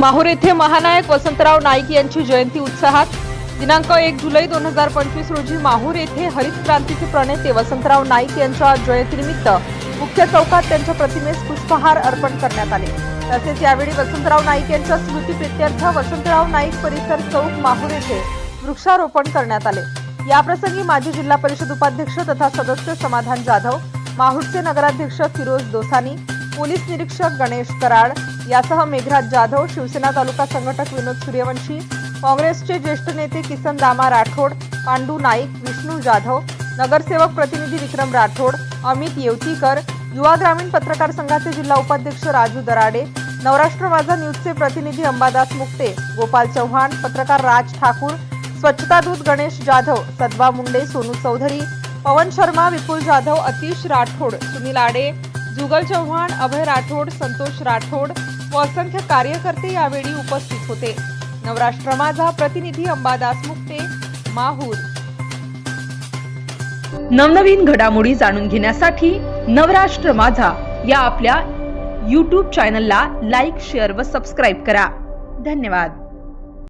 माहूर येथे महानायक वसंतराव नाईक यांची जयंती उत्साहात. दिनांक एक जुलै दोन हजार पंचवीस रोजी माहूर येथे हरित क्रांतीचे प्रणेते वसंतराव नाईक यांच्या जयंतीनिमित्त मुख्य चौकात त्यांच्या प्रतिमेस पुष्पहार अर्पण करण्यात आले. तसेच यावेळी वसंतराव नाईक यांच्या स्मृतीप्रित्यर्थ वसंतराव नाईक परिसर चौक माहूर येथे वृक्षारोपण करण्यात आले. याप्रसंगी माजी जिल्हा परिषद उपाध्यक्ष तथा सदस्य समाधान जाधव माहूरचे नगराध्यक्ष फिरोज दोसानी पोलीस निरीक्षक गणेश कराड यासह मेघराज जाधव शिवसेना तालुका संघटक विनोद सूर्यवंशी काँग्रेसचे ज्येष्ठ नेते किसन दामा राठोड पांडू नाईक विष्णू जाधव नगरसेवक प्रतिनिधी विक्रम राठोड अमित येवतीकर युवा ग्रामीण पत्रकार संघाचे जिल्हा उपाध्यक्ष राजू दराडे नवराष्ट्र माझा न्यूजचे प्रतिनिधी अंबादास मुक्ते गोपाल चव्हाण पत्रकार राज ठाकूर स्वच्छता दूत गणेश जाधव सद्वा मुंडे सोनू चौधरी पवन शर्मा विपुल जाधव अतिश राठोड सुनील आडे जुगल चव्हाण अभय राठोड संतोष राठोड व असंख्य कार्यकर्ते यावेळी उपस्थित होते. नवराष्ट्र माझा प्रतिनिधी अंबादास मुक्ते माहूर. नवनवीन घडामोडी जाणून घेण्यासाठी नवराष्ट्र माझा या आपल्या यूट्यूब चॅनलला लाईक शेअर व सबस्क्राईब करा. धन्यवाद.